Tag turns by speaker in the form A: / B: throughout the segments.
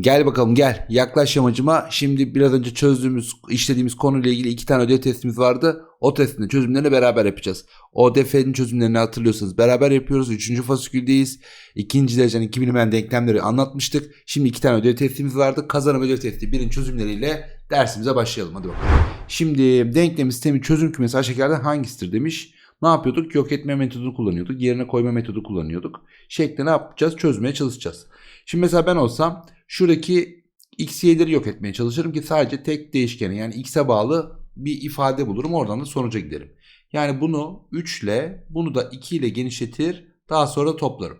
A: Gel bakalım gel. Yaklaş yamacıma. Şimdi biraz önce çözdüğümüz, işlediğimiz konuyla ilgili iki tane ödev testimiz vardı. O testin çözümlerini beraber yapacağız. ODF'nin çözümlerini hatırlıyorsanız beraber yapıyoruz. Üçüncü fasiküldeyiz. İkinci derecen iki bilinmeyen denklemleri anlatmıştık. Şimdi iki tane ödev testimiz vardı. Kazanım ödev testi birin çözümleriyle dersimize başlayalım. Hadi bakalım. Şimdi denklem sistemi çözüm kümesi aşağıdakilerden hangisidir demiş. Ne yapıyorduk? Yok etme metodunu kullanıyorduk. Yerine koyma metodu kullanıyorduk. Şekli ne yapacağız? Çözmeye çalışacağız. Şimdi mesela ben olsam şuradaki x y'leri yok etmeye çalışırım ki sadece tek değişkeni yani x'e bağlı bir ifade bulurum. Oradan da sonuca giderim. Yani bunu 3 ile bunu da 2 ile genişletir. Daha sonra toplarım.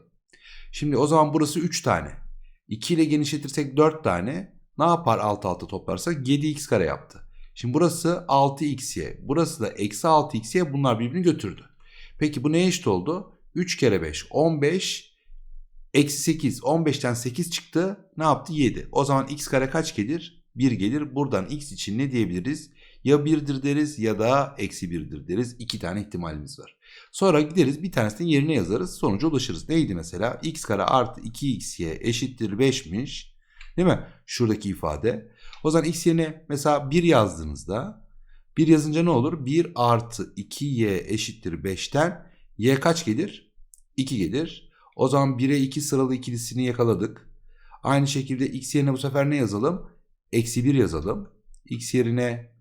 A: Şimdi o zaman burası 3 tane. 2 ile genişletirsek 4 tane. Ne yapar alt alta toplarsak? 7x kare yaptı. Şimdi burası 6xy. Burası da eksi 6xy. Bunlar birbirini götürdü. Peki bu neye eşit oldu? 3 kere 5 15 Eksi 8. 15'ten 8 çıktı. Ne yaptı? 7. O zaman x kare kaç gelir? 1 gelir. Buradan x için ne diyebiliriz? Ya 1'dir deriz ya da eksi 1'dir deriz. İki tane ihtimalimiz var. Sonra gideriz bir tanesinin yerine yazarız. Sonuca ulaşırız. Neydi mesela? x kare artı 2xy eşittir 5'miş. Değil mi? Şuradaki ifade. O zaman x yerine mesela 1 yazdığınızda 1 yazınca ne olur? 1 artı 2y eşittir 5'ten y kaç gelir? 2 gelir. O zaman 1'e 2 sıralı ikilisini yakaladık. Aynı şekilde x yerine bu sefer ne yazalım? Eksi 1 yazalım. x yerine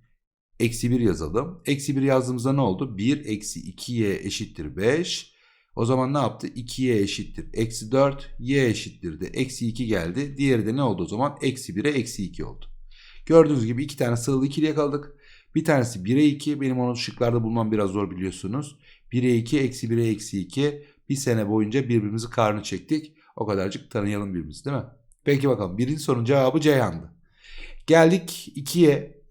A: eksi 1 yazalım. Eksi 1 yazdığımızda ne oldu? 1 eksi 2y eşittir 5. O zaman ne yaptı? 2y eşittir eksi 4. y eşittir de eksi 2 geldi. Diğeri de ne oldu o zaman? Eksi 1'e eksi 2 oldu. Gördüğünüz gibi iki tane sıralı ikili yakaladık. Bir tanesi 1'e 2. Benim onu şıklarda bulmam biraz zor biliyorsunuz. 1'e 2 eksi 1'e eksi 2. Bir sene boyunca birbirimizi karnı çektik. O kadarcık tanıyalım birbirimizi değil mi? Peki bakalım birinci sorunun cevabı Ceyhan'dı. Geldik 2'ye.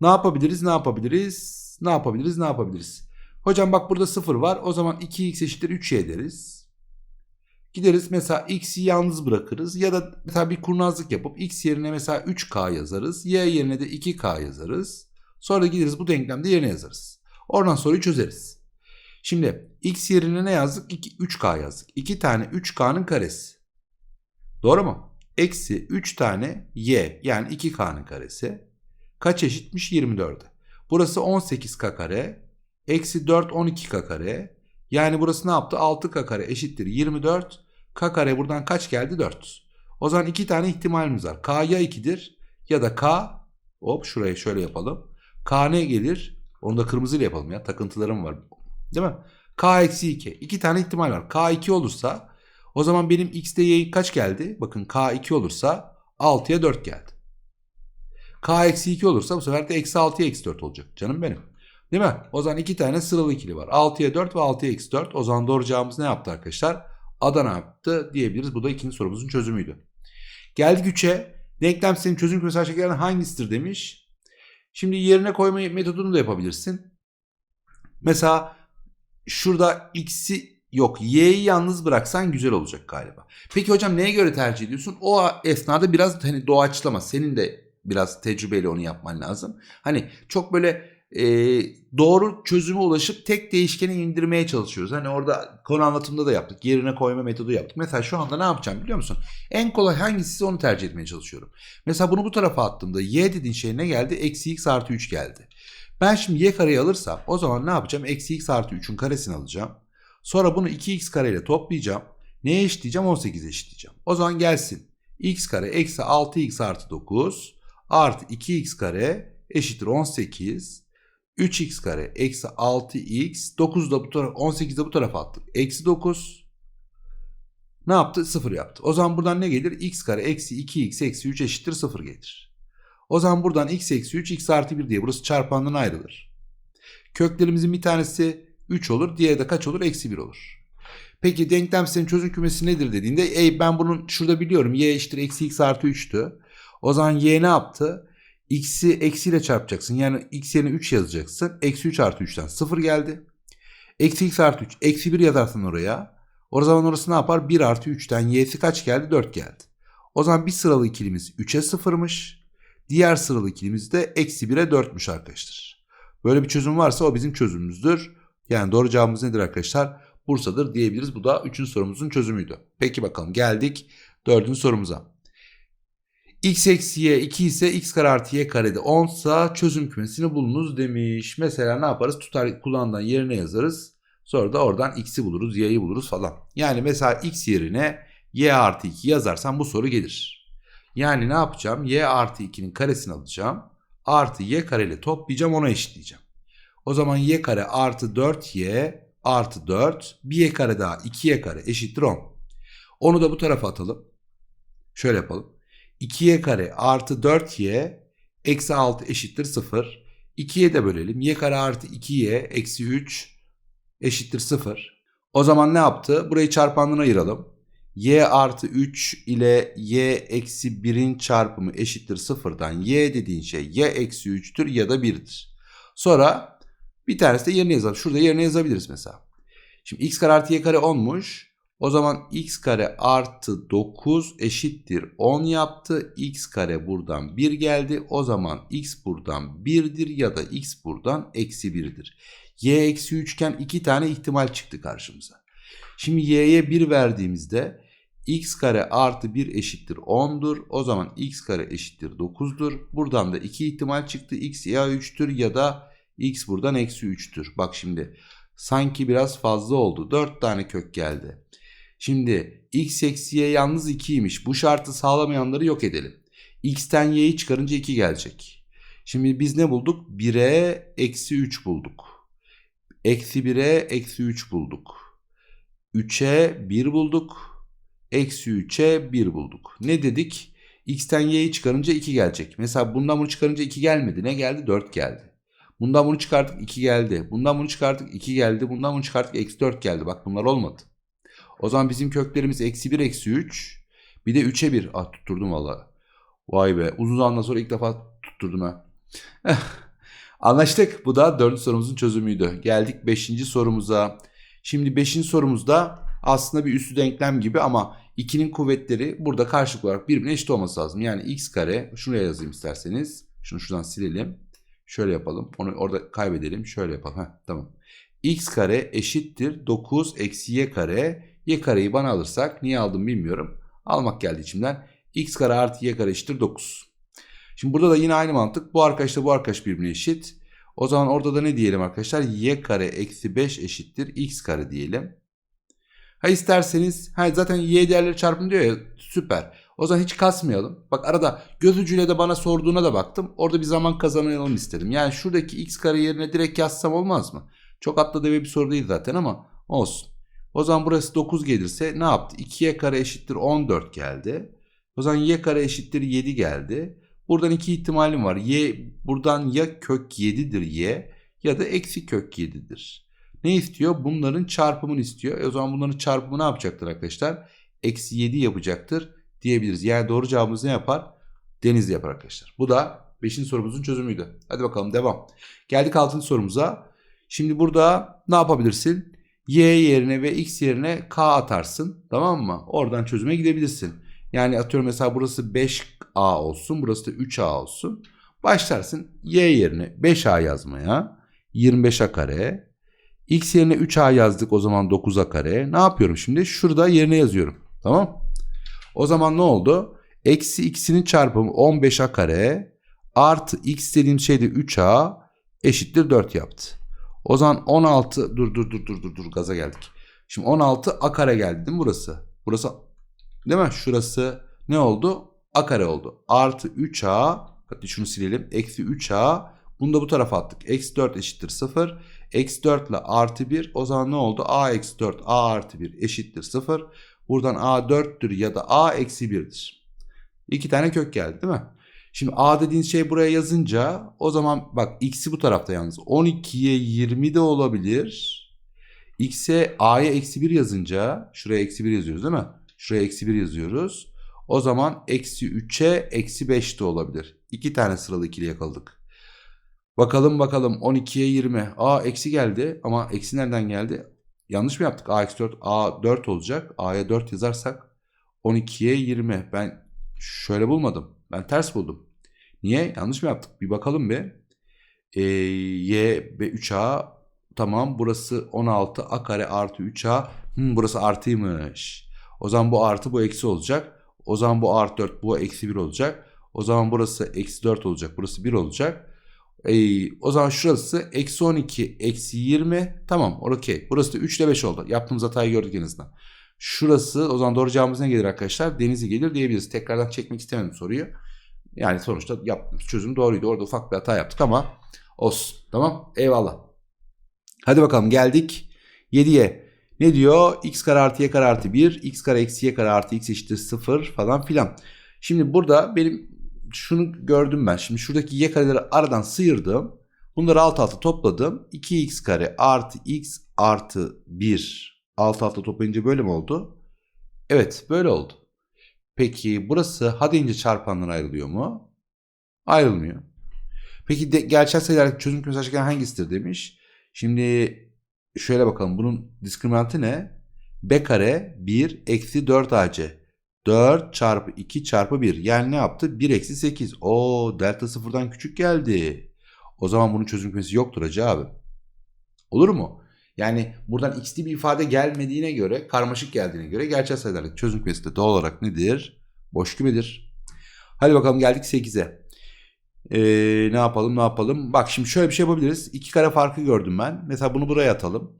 A: Ne yapabiliriz? Ne yapabiliriz? Ne yapabiliriz? Ne yapabiliriz? Hocam bak burada 0 var. O zaman 2x eşittir 3y deriz. Gideriz mesela x'i yalnız bırakırız. Ya da mesela bir kurnazlık yapıp x yerine mesela 3k yazarız. Y yerine de 2k yazarız. Sonra gideriz bu denklemde yerine yazarız. Oradan soruyu çözeriz. Şimdi x yerine ne yazdık? 2, 3k yazdık. 2 tane 3k'nın karesi. Doğru mu? Eksi 3 tane y yani 2k'nın karesi. Kaç eşitmiş? 24'e. Burası 18k kare. Eksi 4 12k kare. Yani burası ne yaptı? 6k kare eşittir 24. K kare buradan kaç geldi? 4. O zaman iki tane ihtimalimiz var. K ya 2'dir ya da K hop şuraya şöyle yapalım. K ne gelir? Onu da kırmızıyla yapalım ya. Takıntılarım var. Değil mi? K eksi 2. İki tane ihtimal var. K 2 olursa o zaman benim x'de y kaç geldi? Bakın K 2 olursa 6'ya 4 geldi. K eksi 2 olursa bu sefer de eksi 6'ya eksi 4 olacak. Canım benim. Değil mi? O zaman iki tane sıralı ikili var. 6'ya 4 ve 6'ya eksi 4. O zaman doğru cevabımız ne yaptı arkadaşlar? Adana yaptı diyebiliriz. Bu da ikinci sorumuzun çözümüydü. Geldik 3'e. Denklem sistemin çözüm kümesi aşağıdakilerden hangisidir demiş. Şimdi yerine koyma metodunu da yapabilirsin. Mesela şurada x'i yok y'yi yalnız bıraksan güzel olacak galiba. Peki hocam neye göre tercih ediyorsun? O esnada biraz hani doğaçlama. Senin de biraz tecrübeyle onu yapman lazım. Hani çok böyle e, doğru çözüme ulaşıp tek değişkeni indirmeye çalışıyoruz. Hani orada konu anlatımında da yaptık. Yerine koyma metodu yaptık. Mesela şu anda ne yapacağım biliyor musun? En kolay hangisi onu tercih etmeye çalışıyorum. Mesela bunu bu tarafa attığımda y dediğin şey ne geldi? Eksi x artı 3 geldi. Ben şimdi y kareyi alırsam o zaman ne yapacağım? Eksi x artı 3'ün karesini alacağım. Sonra bunu 2x kareyle toplayacağım. Neye eşitleyeceğim? 18'e eşitleyeceğim. O zaman gelsin. x kare eksi 6x artı 9 artı 2x kare eşittir 18. 3x kare eksi 6x 9 da bu taraf 18 de bu tarafa attık. Eksi 9 ne yaptı? 0 yaptı. O zaman buradan ne gelir? x kare eksi 2x eksi 3 eşittir 0 gelir. O zaman buradan x eksi 3 x artı 1 diye burası çarpandan ayrılır. Köklerimizin bir tanesi 3 olur. Diğeri de kaç olur? Eksi 1 olur. Peki denklem sistemin çözüm kümesi nedir dediğinde ey ben bunun şurada biliyorum y eşittir eksi x artı 3'tü. O zaman y ne yaptı? x'i eksiyle çarpacaksın. Yani x yerine 3 yazacaksın. Eksi 3 artı 3'ten 0 geldi. Eksi x artı 3. Eksi 1 yazarsın oraya. O zaman orası ne yapar? 1 artı 3'ten y'si kaç geldi? 4 geldi. O zaman bir sıralı ikilimiz 3'e 0'mış. Diğer sıralı ikilimiz de eksi 1'e 4'müş arkadaşlar. Böyle bir çözüm varsa o bizim çözümümüzdür. Yani doğru cevabımız nedir arkadaşlar? Bursa'dır diyebiliriz. Bu da 3. sorumuzun çözümüydü. Peki bakalım geldik 4. sorumuza. x eksi y 2 ise x kare artı y karede 10 ise çözüm kümesini bulunuz demiş. Mesela ne yaparız? Tutar kullanılan yerine yazarız. Sonra da oradan x'i buluruz, y'yi buluruz falan. Yani mesela x yerine y artı 2 yazarsam bu soru gelir. Yani ne yapacağım? y artı 2'nin karesini alacağım. Artı y kareyle toplayacağım ona eşitleyeceğim. O zaman y kare artı 4y artı 4 bir y kare daha 2y kare eşittir 10. Onu da bu tarafa atalım. Şöyle yapalım. 2y kare artı 4y eksi 6 eşittir 0. 2'ye de bölelim. y kare artı 2y eksi 3 eşittir 0. O zaman ne yaptı? Burayı çarpanlarına ayıralım. Y artı 3 ile y eksi 1'in çarpımı eşittir 0'dan y dediğin şey ya eksi 3'tür ya da 1'dir. Sonra bir tanesi de yerine yazalım. Şurada yerine yazabiliriz mesela. Şimdi x kare artı y kare 10'muş. O zaman x kare artı 9 eşittir 10 yaptı. x kare buradan 1 geldi. O zaman x buradan 1'dir ya da x buradan eksi 1'dir. y eksi 3 iken 2 tane ihtimal çıktı karşımıza. Şimdi y'ye 1 verdiğimizde x kare artı 1 eşittir 10'dur. O zaman x kare eşittir 9'dur. Buradan da 2 ihtimal çıktı. x ya 3'tür ya da x buradan eksi 3'tür. Bak şimdi sanki biraz fazla oldu. 4 tane kök geldi. Şimdi x eksi y yalnız 2'ymiş. Bu şartı sağlamayanları yok edelim. x'ten y'yi çıkarınca 2 gelecek. Şimdi biz ne bulduk? 1'e eksi 3 bulduk. Eksi 1'e eksi 3 bulduk. 3'e 1 bulduk. Eksi 3'e 1 bulduk. Ne dedik? x'ten y'yi çıkarınca 2 gelecek. Mesela bundan bunu çıkarınca 2 gelmedi. Ne geldi? 4 geldi. Bundan bunu çıkarttık 2 geldi. Bundan bunu çıkarttık 2 geldi. Bundan bunu çıkarttık eksi 4 geldi. Bak bunlar olmadı. O zaman bizim köklerimiz eksi 1 eksi 3. Bir de 3'e 1. Ah tutturdum valla. Vay be uzun zamandan sonra ilk defa tutturdum ha. Anlaştık. Bu da dördüncü sorumuzun çözümüydü. Geldik beşinci sorumuza. Şimdi beşinci sorumuzda aslında bir üstü denklem gibi ama 2'nin kuvvetleri burada karşılıklı olarak birbirine eşit olması lazım. Yani x kare şuraya yazayım isterseniz. Şunu şuradan silelim. Şöyle yapalım. Onu orada kaybedelim. Şöyle yapalım. Heh, tamam. x kare eşittir 9 eksi y kare. Y kareyi bana alırsak niye aldım bilmiyorum. Almak geldi içimden. x kare artı y kare eşittir 9. Şimdi burada da yine aynı mantık. Bu arkadaşla bu arkadaş birbirine eşit. O zaman orada da ne diyelim arkadaşlar? y kare eksi 5 eşittir x kare diyelim. Ha isterseniz ha zaten y değerleri çarpın diyor ya süper. O zaman hiç kasmayalım. Bak arada göz ucuyla da bana sorduğuna da baktım. Orada bir zaman kazanalım istedim. Yani şuradaki x kare yerine direkt yazsam olmaz mı? Çok atla deve bir soru değil zaten ama olsun. O zaman burası 9 gelirse ne yaptı? 2y kare eşittir 14 geldi. O zaman y kare eşittir 7 geldi. Buradan iki ihtimalim var. Y buradan ya kök 7'dir y ya da eksi kök 7'dir. Ne istiyor? Bunların çarpımını istiyor. E o zaman bunların çarpımı ne yapacaktır arkadaşlar? Eksi 7 yapacaktır diyebiliriz. Yani doğru cevabımız ne yapar? Deniz yapar arkadaşlar. Bu da 5. sorumuzun çözümüydü. Hadi bakalım devam. Geldik 6. sorumuza. Şimdi burada ne yapabilirsin? Y yerine ve X yerine K atarsın. Tamam mı? Oradan çözüme gidebilirsin. Yani atıyorum mesela burası 5A olsun. Burası da 3A olsun. Başlarsın Y yerine 5A yazmaya. 25A kare. X yerine 3A yazdık o zaman 9A kare. Ne yapıyorum şimdi? Şurada yerine yazıyorum. Tamam. O zaman ne oldu? Eksi x'inin çarpımı 15A kare. Artı x dediğim şey de 3A eşittir 4 yaptı. O zaman 16 dur dur dur dur dur dur gaza geldik. Şimdi 16 a kare geldi değil mi burası? Burası değil mi? Şurası ne oldu? a kare oldu. Artı 3a hadi şunu silelim. Eksi 3a bunu da bu tarafa attık. Eksi 4 eşittir 0. Eksi 4 ile artı 1 o zaman ne oldu? a eksi 4 a artı 1 eşittir 0. Buradan a 4'tür ya da a eksi 1'dir. İki tane kök geldi değil mi? Şimdi a dediğin şey buraya yazınca o zaman bak x'i bu tarafta yalnız 12'ye 20 de olabilir. x'e a'ya eksi 1 yazınca şuraya eksi 1 yazıyoruz değil mi? Şuraya eksi 1 yazıyoruz. O zaman eksi 3'e eksi 5 de olabilir. İki tane sıralı ikili yakaladık. Bakalım bakalım 12'ye 20. A eksi geldi ama eksi nereden geldi? Yanlış mı yaptık? A eksi 4. A 4 olacak. A'ya 4 yazarsak 12'ye 20. Ben şöyle bulmadım. Ben ters buldum. Niye? Yanlış mı yaptık? Bir bakalım bir. Ee, y ve 3a tamam burası 16 a kare artı 3a. Hmm, burası artıymış. O zaman bu artı bu eksi olacak. O zaman bu artı 4 bu eksi 1 olacak. O zaman burası eksi 4 olacak. Burası 1 olacak. Ee, o zaman şurası eksi 12 eksi 20. Tamam okey. Burası da 3 ile 5 oldu. Yaptığımız hatayı gördük en azından. Şurası o zaman doğru cevabımız ne gelir arkadaşlar? Denizi gelir diyebiliriz. Tekrardan çekmek istemedim soruyu. Yani sonuçta yaptığımız çözüm doğruydu. Orada ufak bir hata yaptık ama olsun. Tamam eyvallah. Hadi bakalım geldik 7'ye. Ne diyor? x kare artı y kare artı 1, x kare eksi y kare artı x eşittir 0 falan filan. Şimdi burada benim şunu gördüm ben. Şimdi şuradaki y kareleri aradan sıyırdım. Bunları alt alta topladım. 2x kare artı x artı 1 alt alta toplayınca böyle mi oldu? Evet böyle oldu. Peki burası ha deyince çarpandan ayrılıyor mu? Ayrılmıyor. Peki de, gerçel sayılardaki çözüm kümesi aşağıdan hangisidir demiş. Şimdi şöyle bakalım bunun diskriminantı ne? B kare 1 eksi 4 AC. 4 çarpı 2 çarpı 1. Yani ne yaptı? 1 eksi 8. O delta sıfırdan küçük geldi. O zaman bunun çözüm kümesi yoktur hacı abi. Olur mu? Yani buradan x'li bir ifade gelmediğine göre, karmaşık geldiğine göre gerçel sayılardaki çözüm kümesi de doğal olarak nedir? Boş kümedir. Hadi bakalım geldik 8'e. Ee, ne yapalım ne yapalım? Bak şimdi şöyle bir şey yapabiliriz. İki kare farkı gördüm ben. Mesela bunu buraya atalım.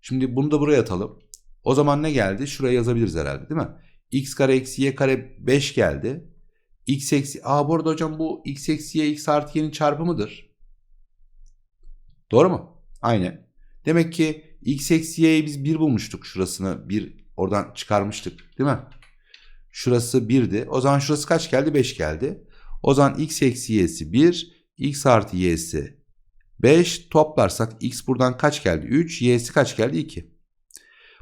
A: Şimdi bunu da buraya atalım. O zaman ne geldi? Şuraya yazabiliriz herhalde değil mi? X kare eksi y kare 5 geldi. x eksi... Aa bu arada hocam bu x eksi y x artı y'nin çarpımıdır. Doğru mu? Aynen. Demek ki x eksi y'yi biz 1 bulmuştuk şurasını. 1 oradan çıkarmıştık değil mi? Şurası 1'di. O zaman şurası kaç geldi? 5 geldi. O zaman x eksi y'si 1, x artı y'si 5 toplarsak x buradan kaç geldi? 3, y'si kaç geldi? 2.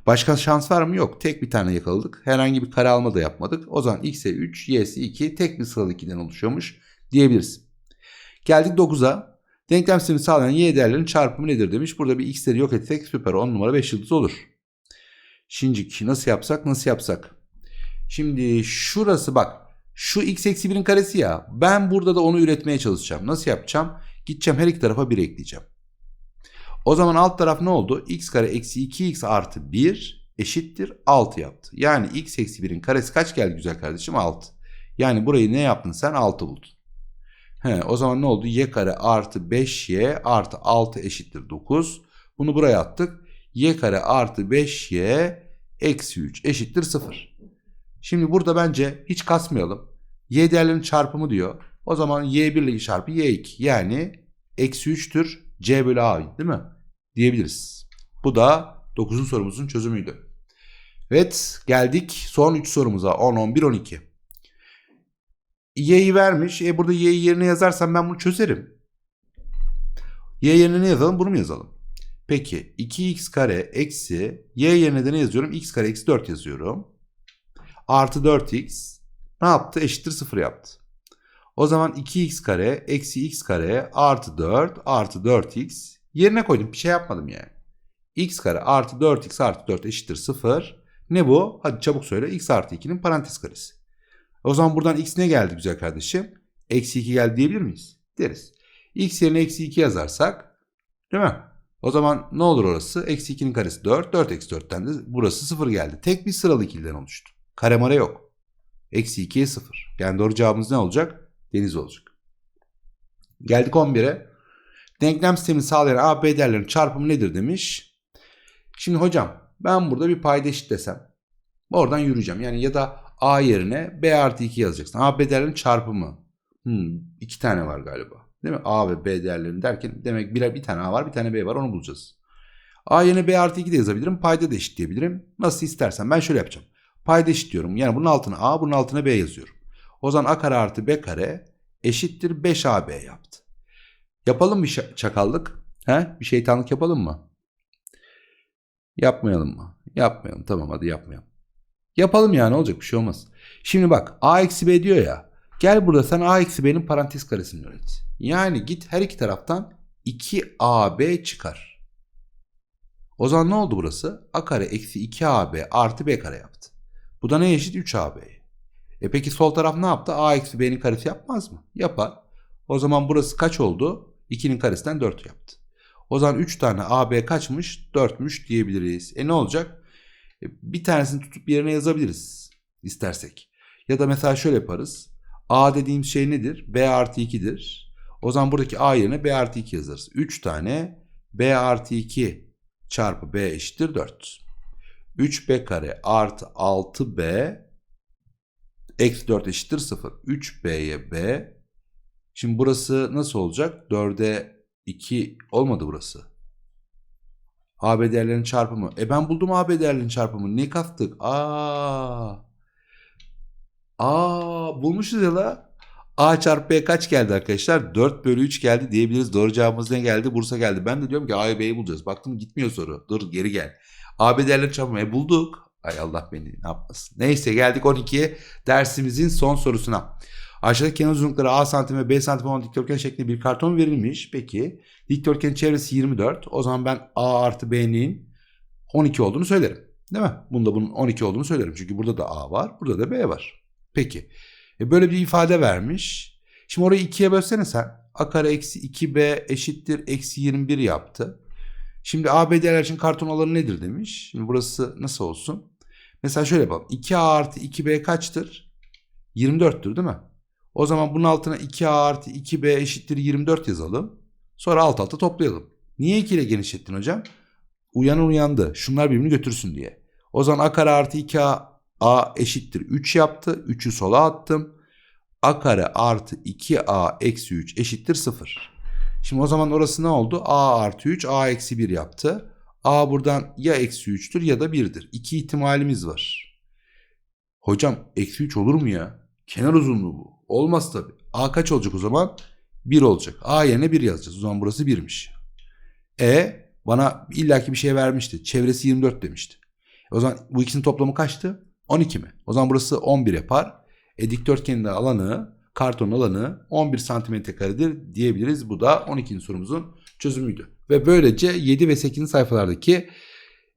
A: Başka şans var mı? Yok. Tek bir tane yakaladık. Herhangi bir kare alma da yapmadık. O zaman x'e 3, y'si 2 tek bir sıralı 2'den oluşuyormuş diyebiliriz. Geldik 9'a. Denklem sistemi sağlayan y değerlerinin çarpımı nedir demiş. Burada bir x'leri yok etsek süper 10 numara 5 yıldız olur. Şimdi nasıl yapsak nasıl yapsak? Şimdi şurası bak şu x eksi 1'in karesi ya. Ben burada da onu üretmeye çalışacağım. Nasıl yapacağım? Gideceğim her iki tarafa 1 ekleyeceğim. O zaman alt taraf ne oldu? x kare eksi 2x artı 1 eşittir 6 yaptı. Yani x eksi 1'in karesi kaç geldi güzel kardeşim? 6. Yani burayı ne yaptın sen? 6 buldun. He, o zaman ne oldu? y kare artı 5y artı 6 eşittir 9. Bunu buraya attık. y kare artı 5y eksi 3 eşittir 0. Şimdi burada bence hiç kasmayalım. Y değerlerinin çarpımı diyor. O zaman Y1 çarpı Y2 yani eksi 3'tür C bölü A değil mi? Diyebiliriz. Bu da 9. sorumuzun çözümüydü. Evet geldik son 3 sorumuza 10, 11, 12. Y'yi vermiş. E burada Y'yi yerine yazarsam ben bunu çözerim. Y yerine ne yazalım? Bunu mu yazalım? Peki 2x kare eksi y yerine de ne yazıyorum? x kare eksi 4 yazıyorum. Artı 4x ne yaptı? Eşittir 0 yaptı. O zaman 2x kare eksi x kare artı 4 artı 4x yerine koydum. Bir şey yapmadım yani. x kare artı 4x artı 4 eşittir 0. Ne bu? Hadi çabuk söyle. x artı 2'nin parantez karesi. O zaman buradan x ne geldi güzel kardeşim? Eksi 2 geldi diyebilir miyiz? Deriz. x yerine eksi 2 yazarsak değil mi? O zaman ne olur orası? Eksi 2'nin karesi 4. 4 eksi 4'ten de burası 0 geldi. Tek bir sıralı ikiliden oluştu. Kare mara yok. Eksi 2'ye 0. Yani doğru cevabımız ne olacak? Deniz olacak. Geldik 11'e. Denklem sistemini sağlayan A, B değerlerinin çarpımı nedir demiş. Şimdi hocam ben burada bir payda eşit desem. Oradan yürüyeceğim. Yani ya da A yerine B artı 2 yazacaksın. A, B değerlerinin çarpımı. Hmm, iki tane var galiba. Değil mi? A ve B değerlerini derken demek bir, bir tane A var bir tane B var onu bulacağız. A yerine B artı 2 de yazabilirim. Payda da eşitleyebilirim. Nasıl istersen ben şöyle yapacağım. Payda eşitliyorum. Yani bunun altına A bunun altına B yazıyorum. O zaman A kare artı B kare eşittir 5AB yaptı. Yapalım bir çakallık. He? Bir şeytanlık yapalım mı? Yapmayalım mı? Yapmayalım. Tamam hadi yapmayalım. Yapalım yani olacak bir şey olmaz. Şimdi bak A eksi B diyor ya. Gel burada sen A eksi B'nin parantez karesini öğret. Yani git her iki taraftan 2AB çıkar. O zaman ne oldu burası? A kare eksi 2AB artı B kare yaptı. Bu da ne eşit? 3AB. E peki sol taraf ne yaptı? A eksi B'nin karesi yapmaz mı? Yapar. O zaman burası kaç oldu? 2'nin karesinden 4 yaptı. O zaman 3 tane AB kaçmış? 4'müş diyebiliriz. E ne olacak? E bir tanesini tutup yerine yazabiliriz istersek. Ya da mesela şöyle yaparız. A dediğim şey nedir? B artı 2'dir. O zaman buradaki A yerine B artı 2 yazarız. 3 tane B artı 2 çarpı B eşittir 4. 3B kare artı 6B eksi 4 eşittir 0. 3B'ye B. Şimdi burası nasıl olacak? 4'e 2 olmadı burası. AB değerlerinin çarpımı. E ben buldum AB değerlerinin çarpımı. Ne kattık? Aa. Aa bulmuşuz ya la. A çarpı B kaç geldi arkadaşlar? 4 bölü 3 geldi diyebiliriz. Doğru cevabımız ne geldi? Bursa geldi. Ben de diyorum ki A'yı B'yi bulacağız. Baktım gitmiyor soru. Dur geri gel. AB değerleri çarpımı. E bulduk. Ay Allah beni ne yapmasın. Neyse geldik 12'ye dersimizin son sorusuna. Aşağıdaki kenar uzunlukları A santim ve B santim olan dikdörtgen şeklinde bir karton verilmiş. Peki dikdörtgenin çevresi 24. O zaman ben A artı B'nin 12 olduğunu söylerim. Değil mi? Bunda bunun 12 olduğunu söylerim. Çünkü burada da A var, burada da B var. Peki. E böyle bir ifade vermiş. Şimdi orayı ikiye bölsene sen. A kare eksi 2B eşittir eksi 21 yaptı. Şimdi AB değerler için karton alanı nedir demiş. Şimdi burası nasıl olsun? Mesela şöyle yapalım. 2A artı 2B kaçtır? 24'tür değil mi? O zaman bunun altına 2A artı 2B eşittir 24 yazalım. Sonra alt alta toplayalım. Niye 2 ile genişlettin hocam? Uyanan uyandı. Şunlar birbirini götürsün diye. O zaman A kare artı 2A A eşittir 3 yaptı. 3'ü sola attım. A kare artı 2A eksi 3 eşittir 0. Şimdi o zaman orası ne oldu? A artı 3 A eksi 1 yaptı. A buradan ya eksi 3'tür ya da 1'dir. İki ihtimalimiz var. Hocam eksi 3 olur mu ya? Kenar uzunluğu bu. Olmaz tabi. A kaç olacak o zaman? 1 olacak. A yerine 1 yazacağız. O zaman burası 1'miş. E bana illaki bir şey vermişti. Çevresi 24 demişti. O zaman bu ikisinin toplamı kaçtı? 12 mi? O zaman burası 11 yapar. E dikdörtgenin alanı, karton alanı 11 santimetre karedir diyebiliriz. Bu da 12. sorumuzun çözümüydü. Ve böylece 7 ve 8. sayfalardaki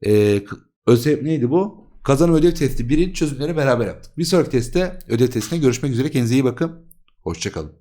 A: e, ödev neydi bu? Kazanım ödev testi 1'in çözümlerini beraber yaptık. Bir sonraki testte ödev testine görüşmek üzere. Kendinize iyi bakın. Hoşçakalın.